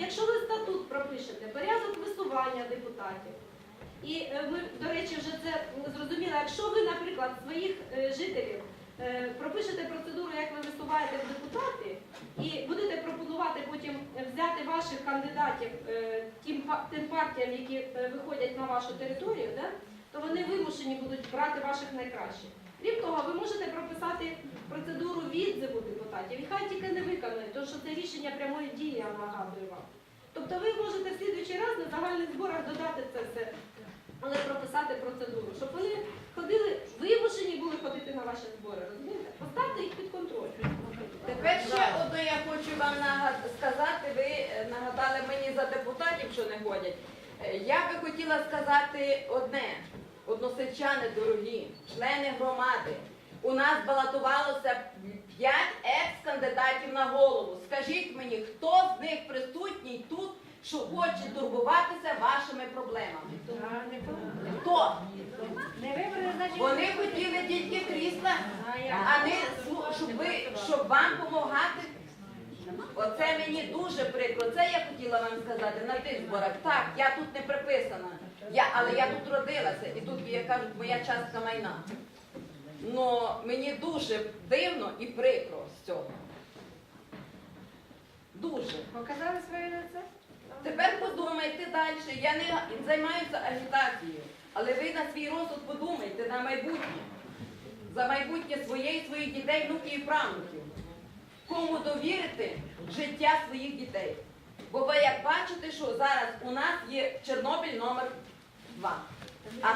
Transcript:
Якщо ви статут пропишете, порядок висування депутатів, і е, ми, до речі, вже це зрозуміли, якщо ви, наприклад, своїх е, жителів е, пропишете процедуру, як ви висуваєте в депутати, і будете пропонувати потім взяти ваших кандидатів тим, партіям, які виходять на вашу територію, да? то вони вимушені будуть брати ваших найкращих. Крім того, ви можете прописати процедуру відзиву депутатів, і хай тільки не виконують, тому що це рішення прямої дії, я нагадую вам. Тобто ви можете в слідуючий раз на загальних зборах додати це все, але прописати процедуру, щоб вони ходили, вимушені були ходити на ваші збори, розумієте? Поставте їх під контроль. Тепер ще одне я хочу вам сказати. Ви е, нагадали мені за депутатів, що не ходять. Е, Я би хотіла сказати одне. Односельчани дорогі, члени громади. У нас балотувалося 5 екс-кандидатів на голову. Скажіть мені, хто з них присутній тут, що хоче турбуватися вашими проблемами? Хто? Вони хотіли тільки крісла, а не щоб ви щоб вам допомагати. Оце мені дуже прикро. Це я хотіла вам сказати на тих зборах. Так, я тут не приписана. Я, але я тут родилася, і тут, як кажуть, моя частка майна. Ну мені дуже дивно і прикро з цього. Показали своє лице? Тепер подумайте далі. Я не займаюся агітацією, але ви на свій розсуд подумайте на майбутнє. За майбутнє своє і своїх дітей, внуків і правнуків. Кому довірити життя своїх дітей. Бо ви як бачите, що зараз у нас є Чорнобиль номер 2. А